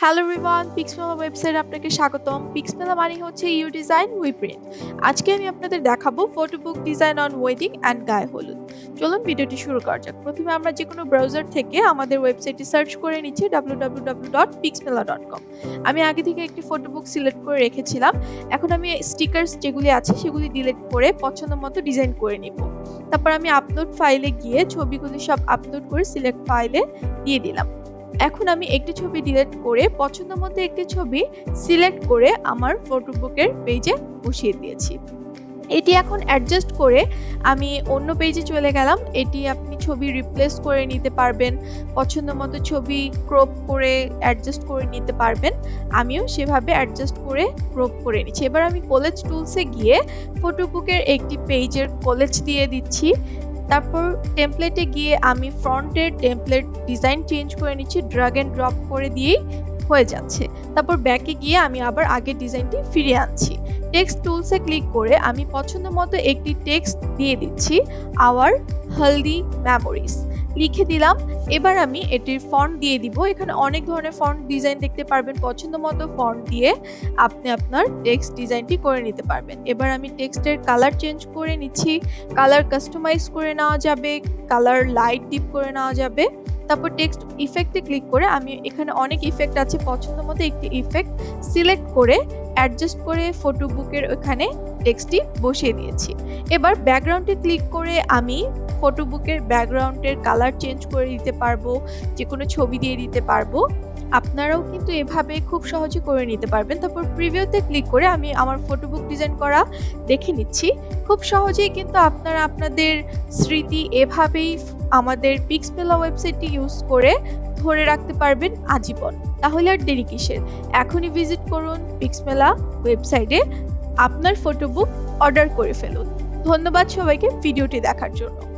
Hello Rivan পিক্সমেলা website আপনাকে স্বাগতম। পিক্সমেলা মানে হচ্ছে ইউ ডিজাইন উই প্রিন্ট। আজকে আমি আপনাদের দেখাবো photo book design on wedding and গায়ে হলুদ। চলুন ভিডিওটি শুরু করা যাক। প্রথমে আমরা যে কোনো ব্রাউজার থেকে আমাদের ওয়েবসাইটটি সার্চ করে নিচ্ছি পিক্সমেলা ডট কম আমি আগে থেকে একটি ফটো বুক সিলেক্ট করে রেখেছিলাম। এখন আমি স্টিকার্স যেগুলি আছে সেগুলি ডিলিট করে পছন্দ মতো ডিজাইন করে নিব। তারপর আমি আপলোড ফাইলে গিয়ে ছবিগুলি সব আপলোড করে সিলেক্ট ফাইলে দিয়ে দিলাম। এখন আমি একটি ছবি ডিলিট করে পছন্দ মতো একটি ছবি সিলেক্ট করে আমার ফটোবুকের পেজে বসিয়ে দিয়েছি। এটি এখন অ্যাডজাস্ট করে আমি অন্য পেজে চলে গেলাম। এটি আপনি ছবি রিপ্লেস করে নিতে পারবেন, পছন্দ মতো ছবি ক্রপ করে অ্যাডজাস্ট করে নিতে পারবেন। আমিও সেভাবে অ্যাডজাস্ট করে ক্রপ করে নিচ্ছি। এবার আমি কলেজ টুলসে গিয়ে ফটোবুকের একটি পেজের কলেজ দিয়ে দিচ্ছি। তারপর টেমপ্লেটে গিয়ে আমি ফ্রন্টের টেমপ্লেট ডিজাইন চেঞ্জ করে নিচ্ছি ড্রাগ অ্যান্ড ড্রপ করে দিয়েই হয়ে যাচ্ছে। তারপর ব্যাকে গিয়ে আমি আবার আগের ডিজাইনটি ফিরিয়ে আনছি। টেক্সট টুলসে ক্লিক করে আমি পছন্দ মতো একটি টেক্সট দিয়ে দিচ্ছি আওয়ার হলদি মেমোরিজ লিখে দিলাম। এবার আমি এটির ফন্ট দিয়ে দিব। এখানে অনেক ধরনের ফন্ট ডিজাইন দেখতে পারবেন। পছন্দ মতো ফন্ট দিয়ে আপনি আপনার টেক্সট ডিজাইনটি করে নিতে পারবেন। এবার আমি টেক্সটের কালার চেঞ্জ করে নিচ্ছি। কালার কাস্টমাইজ করে নেওয়া যাবে। কালার লাইট ডিপ করে নেওয়া যাবে। তারপর টেক্সট ইফেক্টে ক্লিক করে আমি এখানে অনেক ইফেক্ট আছে, পছন্দ মতো একটি ইফেক্ট সিলেক্ট করে অ্যাডজাস্ট করে ফটো বুকের ওখানে টেক্সটটি বসিয়ে দিয়েছি। এবার ব্যাকগ্রাউন্ডে ক্লিক করে আমি ফটো বুকের ব্যাকগ্রাউন্ডের কালার চেঞ্জ করে দিতে পারব যে কোনো ছবি দিয়ে দিতে পারব। আপনারাও কিন্তু এভাবে খুব সহজে করে নিতে পারবেন। তারপর প্রিভিউতে ক্লিক করে আমি আমার ফটোবুক ডিজাইন করা দেখে নিচ্ছি। খুব সহজেই কিন্তু আপনারা আপনাদের স্মৃতি এভাবেই আমাদের পিক্সপেলা ওয়েবসাইটটি ইউজ করে ধরে রাখতে পারবেন আজীবন। তাহলে আর দেরি কিসের? এখনই ভিজিট করুন পিক্সমেলা ওয়েবসাইটে আপনার ফটো বুক অর্ডার করে ফেলুন। ধন্যবাদ সবাইকে ভিডিওটি দেখার জন্য।